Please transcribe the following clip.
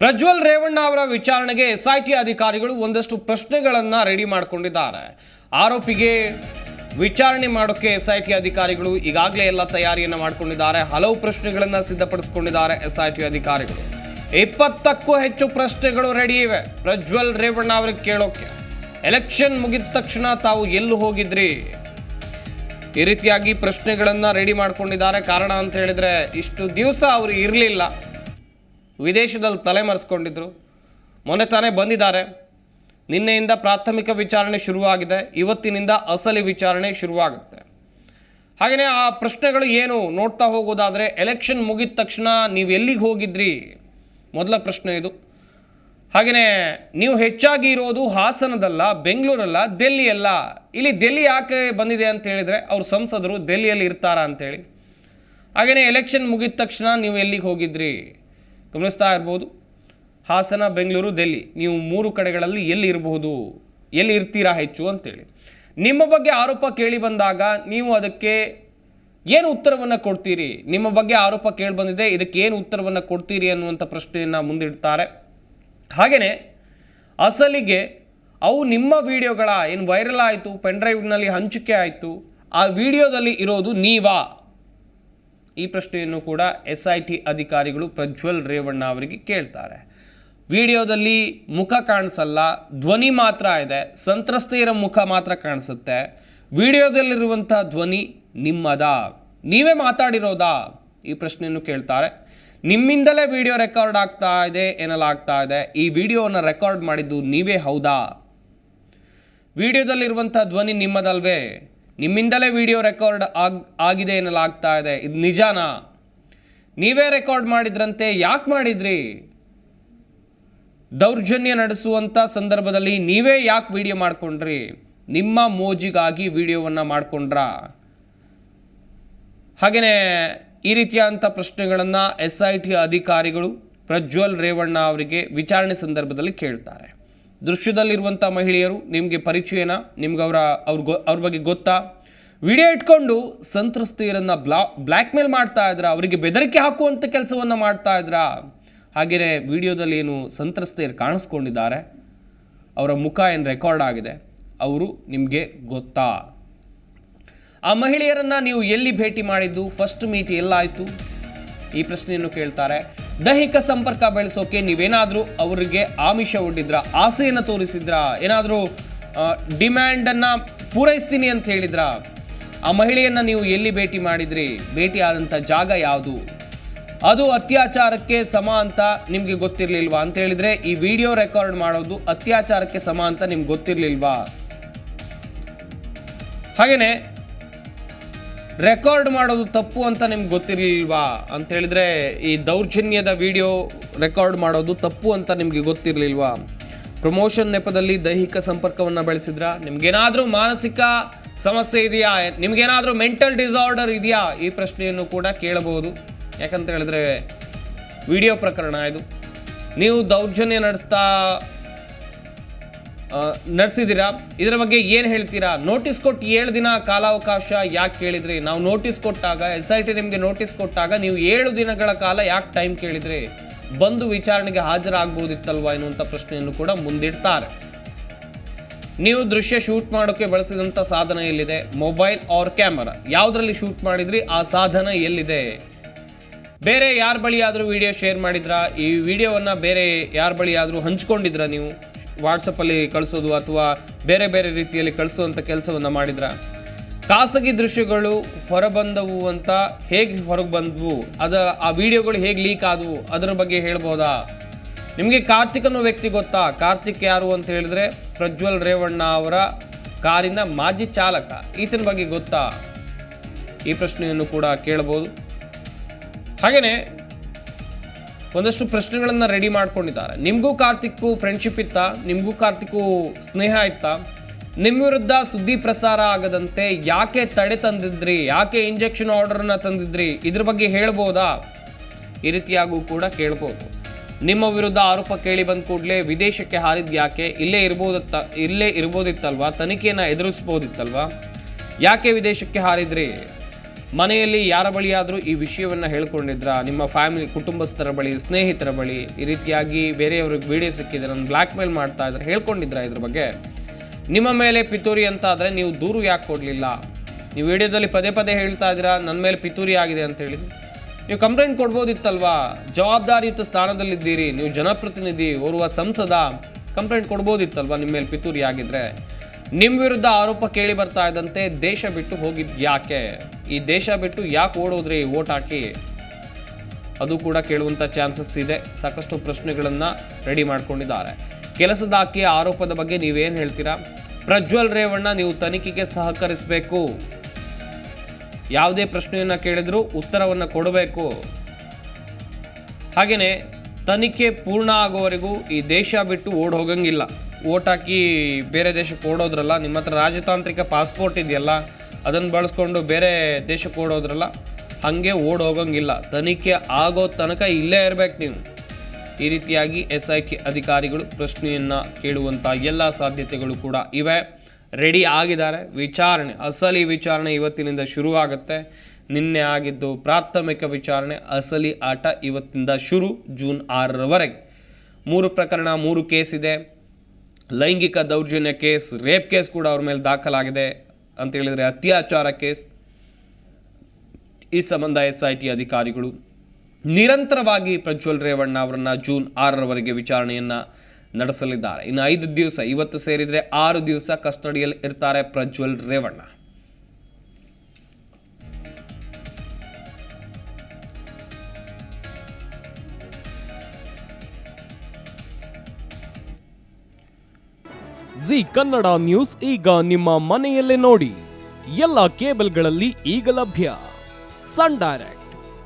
ಪ್ರಜ್ವಲ್ ರೇವಣ್ಣ ಅವರ ವಿಚಾರಣೆಗೆ ಎಸ್ಐಟಿ ಅಧಿಕಾರಿಗಳು ಒಂದಷ್ಟು ಪ್ರಶ್ನೆಗಳನ್ನು ರೆಡಿ ಮಾಡಿಕೊಂಡಿದ್ದಾರೆ. ಆರೋಪಿಗೆ ವಿಚಾರಣೆ ಮಾಡೋಕ್ಕೆ ಎಸ್ಐಟಿ ಅಧಿಕಾರಿಗಳು ಈಗಾಗಲೇ ಎಲ್ಲ ತಯಾರಿಯನ್ನು ಮಾಡಿಕೊಂಡಿದ್ದಾರೆ. ಹಲವು ಪ್ರಶ್ನೆಗಳನ್ನು ಸಿದ್ಧಪಡಿಸಿಕೊಂಡಿದ್ದಾರೆ ಎಸ್ಐಟಿ ಅಧಿಕಾರಿಗಳು. ಇಪ್ಪತ್ತಕ್ಕೂ ಹೆಚ್ಚು ಪ್ರಶ್ನೆಗಳು ರೆಡಿ ಇವೆ ಪ್ರಜ್ವಲ್ ರೇವಣ್ಣ ಅವರಿಗೆ ಕೇಳೋಕೆ. ಎಲೆಕ್ಷನ್ ಮುಗಿದ ತಕ್ಷಣ ತಾವು ಎಲ್ಲಿ ಹೋಗಿದ್ರಿ? ಈ ರೀತಿಯಾಗಿ ಪ್ರಶ್ನೆಗಳನ್ನು ರೆಡಿ ಮಾಡ್ಕೊಂಡಿದ್ದಾರೆ. ಕಾರಣ ಅಂತ ಹೇಳಿದ್ರೆ ಇಷ್ಟು ದಿವಸ ಅವರು ಇರಲಿಲ್ಲ. ವಿದೇಶದಲ್ಲಿ ತಲೆಮರೆಸ್ಕೊಂಡಿದ್ರು. ಮೊನ್ನೆ ತಾನೇ ಬಂದಿದ್ದಾರೆ. ನಿನ್ನೆಯಿಂದ ಪ್ರಾಥಮಿಕ ವಿಚಾರಣೆ ಶುರುವಾಗಿದೆ. ಇವತ್ತಿನಿಂದ ಅಸಲಿ ವಿಚಾರಣೆ ಶುರುವಾಗುತ್ತೆ. ಹಾಗೆಯೇ ಆ ಪ್ರಶ್ನೆಗಳು ಏನು ನೋಡ್ತಾ ಹೋಗೋದಾದರೆ ಎಲೆಕ್ಷನ್ ಮುಗಿದ ತಕ್ಷಣ ನೀವು ಎಲ್ಲಿಗೆ ಹೋಗಿದ್ರಿ? ಮೊದಲ ಪ್ರಶ್ನೆ ಇದು. ಹಾಗೆಯೇ, ನೀವು ಹೆಚ್ಚಾಗಿ ಇರೋದು ಹಾಸನದಲ್ಲ, ಬೆಂಗಳೂರಲ್ಲ, ದೆಲ್ಲಿಯಲ್ಲ? ಇಲ್ಲಿ ದೆಲ್ಲಿ ಯಾಕೆ ಬಂದಿದೆ ಅಂತ ಹೇಳಿದರೆ, ಅವ್ರ ಸಂಸದರು ದೆಲ್ಲಿಯಲ್ಲಿ ಇರ್ತಾರಾ ಅಂತೇಳಿ. ಹಾಗೆಯೇ ಎಲೆಕ್ಷನ್ ಮುಗಿದ ತಕ್ಷಣ ನೀವು ಎಲ್ಲಿಗೆ ಹೋಗಿದ್ರಿ? ಗಮನಿಸ್ತಾ ಇರ್ಬೋದು. ಹಾಸನ, ಬೆಂಗಳೂರು, ದೆಲ್ಲಿ, ನೀವು ಮೂರು ಕಡೆಗಳಲ್ಲಿ ಎಲ್ಲಿ ಇರಬಹುದು ಎಲ್ಲಿ ಇರ್ತೀರಾ ಹೆಚ್ಚು ಅಂತೇಳಿ. ನಿಮ್ಮ ಬಗ್ಗೆ ಆರೋಪ ಕೇಳಿ ಬಂದಾಗ ನೀವು ಅದಕ್ಕೆ ಏನು ಉತ್ತರವನ್ನು ಕೊಡ್ತೀರಿ? ನಿಮ್ಮ ಬಗ್ಗೆ ಆರೋಪ ಕೇಳಿ ಬಂದಿದೆ, ಇದಕ್ಕೆ ಏನು ಉತ್ತರವನ್ನು ಕೊಡ್ತೀರಿ ಅನ್ನುವಂಥ ಪ್ರಶ್ನೆಯನ್ನು ಮುಂದಿಡ್ತಾರೆ. ಹಾಗೆಯೇ ಅಸಲಿಗೆ ಅವು ನಿಮ್ಮ ವಿಡಿಯೋಗಳ ಏನು ವೈರಲ್ ಆಯಿತು ಪೆನ್ಡ್ರೈವ್ನಲ್ಲಿ ಹಂಚಿಕೆ ಆಯಿತು, ಆ ವಿಡಿಯೋದಲ್ಲಿ ಇರೋದು ನೀವಾ? ಈ ಪ್ರಶ್ನೆಯನ್ನು ಕೂಡ ಎಸ್ ಐ ಟಿ ಅಧಿಕಾರಿಗಳು ಪ್ರಜ್ವಲ್ ರೇವಣ್ಣ ಅವರಿಗೆ ಕೇಳ್ತಾರೆ. ವಿಡಿಯೋದಲ್ಲಿ ಮುಖ ಕಾಣಿಸಲ್ಲ, ಧ್ವನಿ ಮಾತ್ರ ಇದೆ, ಸಂತ್ರಸ್ತೆಯರ ಮುಖ ಮಾತ್ರ ಕಾಣಿಸುತ್ತೆ. ವಿಡಿಯೋದಲ್ಲಿರುವಂಥ ಧ್ವನಿ ನಿಮ್ಮದ, ನೀವೇ ಮಾತಾಡಿರೋದಾ? ಈ ಪ್ರಶ್ನೆಯನ್ನು ಕೇಳ್ತಾರೆ. ನಿಮ್ಮಿಂದಲೇ ವಿಡಿಯೋ ರೆಕಾರ್ಡ್ ಆಗ್ತಾ ಇದೆ ಏನಲ್ಲಾಗ್ತಾ ಇದೆ. ಈ ವಿಡಿಯೋವನ್ನು ರೆಕಾರ್ಡ್ ಮಾಡಿದ್ದು ನೀವೇ ಹೌದಾ? ವಿಡಿಯೋದಲ್ಲಿರುವಂಥ ಧ್ವನಿ ನಿಮ್ಮದಲ್ವೇ? ನಿಮ್ಮಿಂದಲೇ ವಿಡಿಯೋ ರೆಕಾರ್ಡ್ ಆಗ್, ಆಗಿದೆ ಎನ್ನಲಾಗ್ತಾ ಇದೆ. ಇದು ನಿಜಾನಾ? ನೀವೇ ರೆಕಾರ್ಡ್ ಮಾಡಿದ್ರಂತೆ, ಯಾಕೆ ಮಾಡಿದ್ರಿ? ದೌರ್ಜನ್ಯ ನಡೆಸುವಂಥ ಸಂದರ್ಭದಲ್ಲಿ ನೀವೇ ಯಾಕೆ ವಿಡಿಯೋ ಮಾಡ್ಕೊಂಡ್ರಿ? ನಿಮ್ಮ ಮೋಜಿಗಾಗಿ ವಿಡಿಯೋವನ್ನು ಮಾಡ್ಕೊಂಡ್ರಾ? ಹಾಗೆಯೇ ಈ ರೀತಿಯಾದಂಥ ಪ್ರಶ್ನೆಗಳನ್ನು ಎಸ್ ಐ ಟಿ ಅಧಿಕಾರಿಗಳು ಪ್ರಜ್ವಲ್ ರೇವಣ್ಣ ಅವರಿಗೆ ವಿಚಾರಣೆ ಸಂದರ್ಭದಲ್ಲಿ ಕೇಳ್ತಾರೆ. ದೃಶ್ಯದಲ್ಲಿರುವಂಥ ಮಹಿಳೆಯರು, ನಿಮಗೆ ಪರಿಚಯನ ನಿಮ್ಗೆ ಅವರ ಅವ್ರ ಗೊ, ಅವ್ರ ಬಗ್ಗೆ ಗೊತ್ತಾ? ವಿಡಿಯೋ ಇಟ್ಕೊಂಡು ಸಂತ್ರಸ್ತೆಯರನ್ನು ಬ್ಲಾ ಬ್ಲ್ಯಾಕ್ ಮೇಲ್ ಮಾಡ್ತಾ ಇದ್ರ? ಅವರಿಗೆ ಬೆದರಿಕೆ ಹಾಕುವಂಥ ಕೆಲಸವನ್ನು ಮಾಡ್ತಾ ಇದ್ರಾ? ಹಾಗೆಯೇ ವಿಡಿಯೋದಲ್ಲಿ ಏನು ಸಂತ್ರಸ್ತೆಯರು ಕಾಣಿಸ್ಕೊಂಡಿದ್ದಾರೆ. ಅವರ ಮುಖ ಏನು ರೆಕಾರ್ಡ್ ಆಗಿದೆ? ಅವರು ನಿಮಗೆ ಗೊತ್ತಾ? ಆ ಮಹಿಳೆಯರನ್ನು ನೀವು ಎಲ್ಲಿ ಭೇಟಿ ಮಾಡಿದ್ದು? ಫಸ್ಟ್ ಮೀಟ್ ಎಲ್ಲಾಯಿತು? ಈ ಪ್ರಶ್ನೆಯನ್ನು ಕೇಳ್ತಾರೆ. ದೈಹಿಕ ಸಂಪರ್ಕ ಬೆಳೆಸೋಕೆ ನೀವೇನಾದರೂ ಅವರಿಗೆ ಆಮಿಷ ಒಡ್ಡಿದ್ರ? ಆಸೆಯನ್ನು ತೋರಿಸಿದ್ರ? ಏನಾದರೂ ಡಿಮ್ಯಾಂಡನ್ನು ಪೂರೈಸ್ತೀನಿ ಅಂತ ಹೇಳಿದ್ರ? ಆ ಮಹಿಳೆಯನ್ನು ನೀವು ಎಲ್ಲಿ ಭೇಟಿ ಮಾಡಿದ್ರಿ? ಭೇಟಿ ಆದಂಥ ಜಾಗ ಯಾವುದು? ಅದು ಅತ್ಯಾಚಾರಕ್ಕೆ ಸಮ ಅಂತ ನಿಮಗೆ ಗೊತ್ತಿರಲಿಲ್ವಾ ಅಂತ ಹೇಳಿದ್ರೆ ಈ ವಿಡಿಯೋ ರೆಕಾರ್ಡ್ ಮಾಡೋದು ಅತ್ಯಾಚಾರಕ್ಕೆ ಸಮ ಅಂತ ನಿಮ್ಗೆ ಗೊತ್ತಿರಲಿಲ್ವಾ? ಹಾಗೇನೆ, ರೆಕಾರ್ಡ್ ಮಾಡೋದು ತಪ್ಪು ಅಂತ ನಿಮ್ಗೆ ಗೊತ್ತಿರಲಿಲ್ವಾ ಅಂತ ಹೇಳಿದ್ರೆ ಈ ದೌರ್ಜನ್ಯದ ವಿಡಿಯೋ ರೆಕಾರ್ಡ್ ಮಾಡೋದು ತಪ್ಪು ಅಂತ ನಿಮಗೆ ಗೊತ್ತಿರಲಿಲ್ವಾ? ಪ್ರಮೋಷನ್ ನೆಪದಲ್ಲಿ ದೈಹಿಕ ಸಂಪರ್ಕವನ್ನು ಬೆಳೆಸಿದ್ರ? ನಿಮ್ಗೇನಾದರೂ ಮಾನಸಿಕ ಸಮಸ್ಯೆ ಇದೆಯಾ? ನಿಮ್ಗೇನಾದರೂ ಮೆಂಟಲ್ ಡಿಸಾರ್ಡರ್ ಇದೆಯಾ? ಈ ಪ್ರಶ್ನೆಯನ್ನು ಕೂಡ ಕೇಳಬಹುದು. ಯಾಕಂತ ಹೇಳಿದ್ರೆ, ವಿಡಿಯೋ ಪ್ರಕರಣ ಇದು. ನೀವು ದೌರ್ಜನ್ಯ ನಡೆಸ್ತಾ ನಡೆಸಿದ್ದೀರಾ ಇದರ ಬಗ್ಗೆ ಏನು ಹೇಳ್ತೀರಾ? ನೋಟಿಸ್ ಕೊಟ್ಟು ಏಳು ದಿನ ಕಾಲಾವಕಾಶ ಯಾಕೆ ಕೇಳಿದ್ರಿ? ನಾವು ನೋಟಿಸ್ ಕೊಟ್ಟಾಗ, ಎಸ್ ಐ ಟಿ ನಿಮಗೆ ನೋಟಿಸ್ ಕೊಟ್ಟಾಗ ನೀವು ಏಳು ದಿನಗಳ ಕಾಲ ಯಾಕೆ ಟೈಮ್ ಕೇಳಿದ್ರಿ? ಬಂದು ವಿಚಾರಣೆಗೆ ಹಾಜರಾಗಬಹುದಿತ್ತಲ್ವಾ ಎನ್ನುವಂಥ ಪ್ರಶ್ನೆಯನ್ನು ಕೂಡ ಮುಂದಿಡ್ತಾರೆ. ನೀವು ದೃಶ್ಯ ಶೂಟ್ ಮಾಡೋಕ್ಕೆ ಬಳಸಿದಂಥ ಸಾಧನ ಎಲ್ಲಿದೆ? Mobile or camera? ಯಾವುದರಲ್ಲಿ ಶೂಟ್ ಮಾಡಿದ್ರಿ? ಆ ಸಾಧನ ಎಲ್ಲಿದೆ? ಬೇರೆ ಯಾರ ಬಳಿ ಆದರೂ ವಿಡಿಯೋ ಶೇರ್ ಮಾಡಿದ್ರಾ? ಈ ವಿಡಿಯೋವನ್ನು ಬೇರೆ ಯಾರ ಬಳಿ ಆದರೂ ಹಂಚ್ಕೊಂಡಿದ್ರಾ ನೀವು? ವಾಟ್ಸಪ್ಪಲ್ಲಿ ಕಳಿಸೋದು ಅಥವಾ ಬೇರೆ ಬೇರೆ ರೀತಿಯಲ್ಲಿ ಕಳಿಸುವಂಥ ಕೆಲಸವನ್ನು ಮಾಡಿದ್ರಾ? ಖಾಸಗಿ ದೃಶ್ಯಗಳು ಹೊರಬಂದವು ಅಂತ ಹೇಗೆ ಹೊರಗೆ ಬಂದವು? ಅದರ ಆ ವಿಡಿಯೋಗಳು ಹೇಗೆ ಲೀಕ್ ಆದವು? ಅದರ ಬಗ್ಗೆ ಹೇಳ್ಬೋದಾ? ನಿಮಗೆ ಕಾರ್ತಿಕ್ ಅನ್ನೋ ವ್ಯಕ್ತಿ ಗೊತ್ತಾ? ಕಾರ್ತಿಕ್ ಯಾರು ಅಂತ ಹೇಳಿದ್ರೆ ಪ್ರಜ್ವಲ್ ರೇವಣ್ಣ ಅವರ ಕಾರಿನ ಮಾಜಿ ಚಾಲಕ. ಈತನ ಬಗ್ಗೆ ಗೊತ್ತಾ? ಈ ಪ್ರಶ್ನೆಯನ್ನು ಕೂಡ ಕೇಳಬಹುದು. ಹಾಗೆಯೇ ಒಂದಷ್ಟು ಪ್ರಶ್ನೆಗಳನ್ನು ರೆಡಿ ಮಾಡ್ಕೊಂಡಿದ್ದಾರೆ. ನಿಮಗೂ ಕಾರ್ತಿಕ್ಕು ಫ್ರೆಂಡ್ಶಿಪ್ ಇತ್ತಾ? ನಿಮಗೂ ಕಾರ್ತಿಕ್ಕು ಸ್ನೇಹ ಇತ್ತಾ? ನಿಮ್ಮ ವಿರುದ್ಧ ಸುದ್ದಿ ಪ್ರಸಾರ ಆಗದಂತೆ ಯಾಕೆ ತಡೆ ತಂದಿದ್ರಿ? ಯಾಕೆ ಇಂಜೆಕ್ಷನ್ ಆರ್ಡರ್ನ ತಂದಿದ್ರಿ? ಇದ್ರ ಬಗ್ಗೆ ಹೇಳ್ಬೋದಾ? ಈ ರೀತಿಯಾಗೂ ಕೂಡ ಕೇಳ್ಬೋದು. ನಿಮ್ಮ ವಿರುದ್ಧ ಆರೋಪ ಕೇಳಿ ಬಂದ ಕೂಡಲೇ ವಿದೇಶಕ್ಕೆ ಹಾರಿದ್ ಯಾಕೆ? ಇಲ್ಲೇ ಇರ್ಬೋದತ್ತ, ಇಲ್ಲೇ ಇರ್ಬೋದಿತ್ತಲ್ವಾ? ತನಿಖೆಯನ್ನು ಎದುರಿಸ್ಬೋದಿತ್ತಲ್ವಾ? ಯಾಕೆ ವಿದೇಶಕ್ಕೆ ಹಾರಿದ್ರಿ? ಮನೆಯಲ್ಲಿ ಯಾರ ಬಳಿಯಾದರೂ ಈ ವಿಷಯವನ್ನು ಹೇಳ್ಕೊಂಡಿದ್ರ? ನಿಮ್ಮ ಫ್ಯಾಮಿಲಿ, ಕುಟುಂಬಸ್ಥರ ಬಳಿ, ಸ್ನೇಹಿತರ ಬಳಿ? ಈ ರೀತಿಯಾಗಿ ಬೇರೆಯವ್ರಿಗೆ ವಿಡಿಯೋ ಸಿಕ್ಕಿದ್ರೆ ನನ್ನ ಬ್ಲ್ಯಾಕ್ ಮೇಲ್ ಮಾಡ್ತಾ ಇದ್ರೆ ಹೇಳ್ಕೊಂಡಿದ್ರ ಇದ್ರ ಬಗ್ಗೆ? ನಿಮ್ಮ ಮೇಲೆ ಪಿತೂರಿ ಅಂತ ಆದರೆ ನೀವು ದೂರು ಯಾಕೆ ಕೊಡಲಿಲ್ಲ? ನೀವು ವಿಡಿಯೋದಲ್ಲಿ ಪದೇ ಪದೇ ಹೇಳ್ತಾ ಇದ್ದೀರಾ, ನನ್ನ ಮೇಲೆ ಪಿತೂರಿ ಆಗಿದೆ ಅಂತ ಹೇಳಿದ್ರು ನೀವು ಕಂಪ್ಲೇಂಟ್ ಕೊಡ್ಬೋದಿತ್ತಲ್ವಾ? ಜವಾಬ್ದಾರಿಯುತ ಸ್ಥಾನದಲ್ಲಿದ್ದೀರಿ, ನೀವು ಜನಪ್ರತಿನಿಧಿ, ಓರ್ವ ಸಂಸದ, ಕಂಪ್ಲೇಂಟ್ ಕೊಡ್ಬೋದಿತ್ತಲ್ವಾ ನಿಮ್ಮ ಮೇಲೆ ಪಿತೂರಿ ಆಗಿದ್ರೆ? ನಿಮ್ಮ ವಿರುದ್ಧ ಆರೋಪ ಕೇಳಿ ಬರ್ತಾ ಇದ್ದಂತೆ ದೇಶ ಬಿಟ್ಟು ಹೋಗಿದ್ ಯಾಕೆ? ಈ ದೇಶ ಬಿಟ್ಟು ಯಾಕೆ ಓಡೋದ್ರಿ ಓಟ್ ಹಾಕಿ? ಅದು ಕೂಡ ಕೇಳುವಂಥ ಚಾನ್ಸಸ್ ಇದೆ. ಸಾಕಷ್ಟು ಪ್ರಶ್ನೆಗಳನ್ನು ರೆಡಿ ಮಾಡ್ಕೊಂಡಿದ್ದಾರೆ. ಕೆಲಸದ ಆಕೆಯ ಆರೋಪದ ಬಗ್ಗೆ ನೀವೇನು ಹೇಳ್ತೀರಾ? ಪ್ರಜ್ವಲ್ ರೇವಣ್ಣ, ನೀವು ತನಿಖೆಗೆ ಸಹಕರಿಸಬೇಕು. ಯಾವುದೇ ಪ್ರಶ್ನೆಯನ್ನು ಕೇಳಿದರೂ ಉತ್ತರವನ್ನು ಕೊಡಬೇಕು. ಹಾಗೆಯೇ ತನಿಖೆ ಪೂರ್ಣ ಆಗೋವರೆಗೂ ಈ ದೇಶ ಬಿಟ್ಟು ಓಡ್ ಹೋಗಂಗಿಲ್ಲ. ಓಟ್ ಹಾಕಿ ಬೇರೆ ದೇಶಕ್ಕೆ ಓಡೋದ್ರಲ್ಲ, ನಿಮ್ಮ ಹತ್ರ ರಾಜತಾಂತ್ರಿಕ ಪಾಸ್ಪೋರ್ಟ್ ಇದೆಯಲ್ಲ, ಅದನ್ನು ಬಳಸ್ಕೊಂಡು ಬೇರೆ ದೇಶಕ್ಕೆ ಓಡೋದ್ರಲ್ಲ, ಹಾಗೆ ಓಡ್ ಹೋಗಂಗಿಲ್ಲ. ತನಿಖೆ ಆಗೋ ತನಕ ಇಲ್ಲೇ ಇರಬೇಕು ನೀವು. ಈ ರೀತಿಯಾಗಿ ಎಸ್ ಐ ಟಿ ಅಧಿಕಾರಿಗಳು ಪ್ರಶ್ನೆಯನ್ನು ಕೇಳುವಂಥ ಎಲ್ಲ ಸಾಧ್ಯತೆಗಳು ಕೂಡ ಇವೆ. ರೆಡಿ ಆಗಿದ್ದಾರೆ. ವಿಚಾರಣೆ, ಅಸಲಿ ವಿಚಾರಣೆ ಇವತ್ತಿನಿಂದ ಶುರುವಾಗುತ್ತೆ. ನಿನ್ನೆ ಆಗಿದ್ದು ಪ್ರಾಥಮಿಕ ವಿಚಾರಣೆ, ಅಸಲಿ ಆಟ ಇವತ್ತಿಂದ ಶುರು ಜೂನ್ ಆರರವರೆಗೆ. ಮೂರು ಪ್ರಕರಣ, ಮೂರು ಕೇಸ್ ಇದೆ. ಲೈಂಗಿಕ ದೌರ್ಜನ್ಯ ಕೇಸ್, ರೇಪ್ ಕೇಸ್ ಕೂಡ ಅವ್ರ ಮೇಲೆ ದಾಖಲಾಗಿದೆ ಅಂತ ಹೇಳಿದರೆ ಅತ್ಯಾಚಾರ ಕೇಸ್. ಈ ಸಂಬಂಧ ಎಸ್ ಐ ಟಿ ಅಧಿಕಾರಿಗಳು ನಿರಂತರವಾಗಿ ಪ್ರಜ್ವಲ್ ರೇವಣ್ಣ ಅವರನ್ನು ಜೂನ್ ಆರರವರೆಗೆ ವಿಚಾರಣೆಯನ್ನು ನಡೆಸಲಿದ್ದಾರೆ. ಇನ್ನು ಐದು ದಿವಸ, ಇವತ್ತು ಸೇರಿದರೆ ಆರು ದಿವಸ ಕಸ್ಟಡಿಯಲ್ಲಿ ಇರ್ತಾರೆ ಪ್ರಜ್ವಲ್ ರೇವಣ್ಣ. ಜಿ ಕನ್ನಡ ನ್ಯೂಸ್ ಈಗ ನಿಮ್ಮ ಮನೆಯಲ್ಲೇ ನೋಡಿ. ಎಲ್ಲ ಕೇಬಲ್ಗಳಲ್ಲಿ ಈಗ ಲಭ್ಯ. Sun Direct.